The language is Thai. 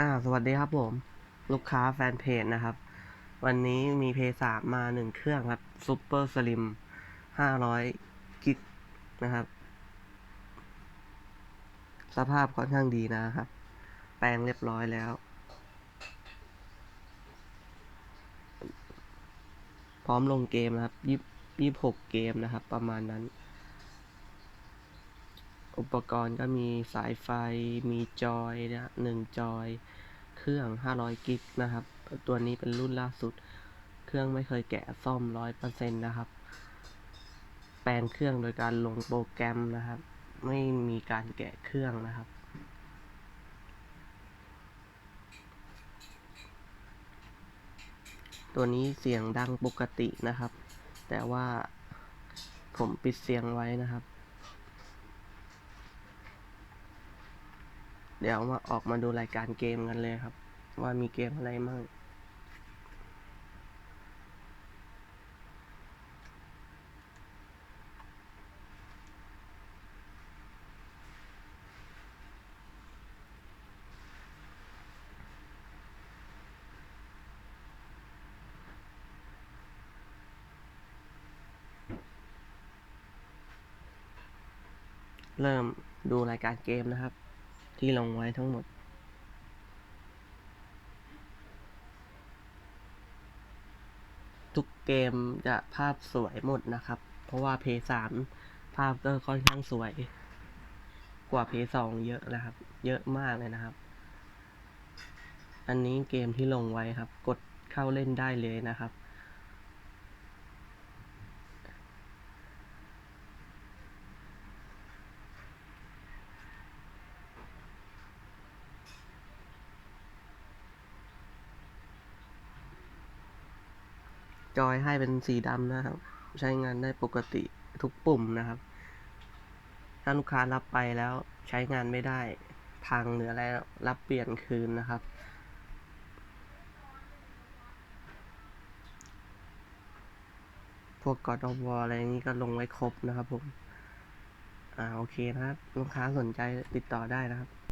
อ่าสวัสดีครับผม ลูกค้าแฟนเพจนะครับ วันนี้มีเพย์สามมาหนึ่งเครื่องครับซูเปอร์สลิมห้าร้อยกิกนะครับ สภาพค่อนข้างดีนะครับ แปลงเรียบร้อยแล้ว พร้อมลงเกมนะครับยี่ยี่หกเกมนะครับ ประมาณนั้น อุปกรณ์ก็มีสายไฟมีจอยนะหนึ่งจอย เครื่อง 500 กิกนะครับ ตัวนี้เป็นรุ่นล่าสุด เครื่องไม่เคยแกะซ่อม 100%นะครับ แปลงเครื่องโดยการลงโปรแกรมนะครับ ไม่มีการแกะเครื่องนะครับตัวนี้เสียงดังปกตินะครับ แต่ว่าผมปิดเสียงไว้นะครับ เดี๋ยวมาออกมาดูรายการเกมกันเลยครับ ว่ามีเกมอะไรมั่งเริ่มดูรายการเกมนะครับ ที่ลงไว้ทั้งหมด ทุกเกมจะภาพสวยหมดนะครับ เพราะว่าเพย์สามภาพก็ค่อนข้างสวย กว่าเพย์สองเยอะนะครับ เยอะมากเลยนะครับ อันนี้เกมที่ลงไว้ครับ กดเข้าเล่นได้เลยนะครับ จอยให้เป็นสีดำนะครับ ใช้งานได้ปกติทุกปุ่มนะครับ ถ้าลูกค้ารับไปแล้วใช้งานไม่ได้พังหรืออะไรรับเปลี่ยนคืนนะครับ พวกกอดอวอะไรนี้ก็ลงไว้ครบนะครับผม อ่าโอเคนะครับ ลูกค้าสนใจติดต่อได้นะครับ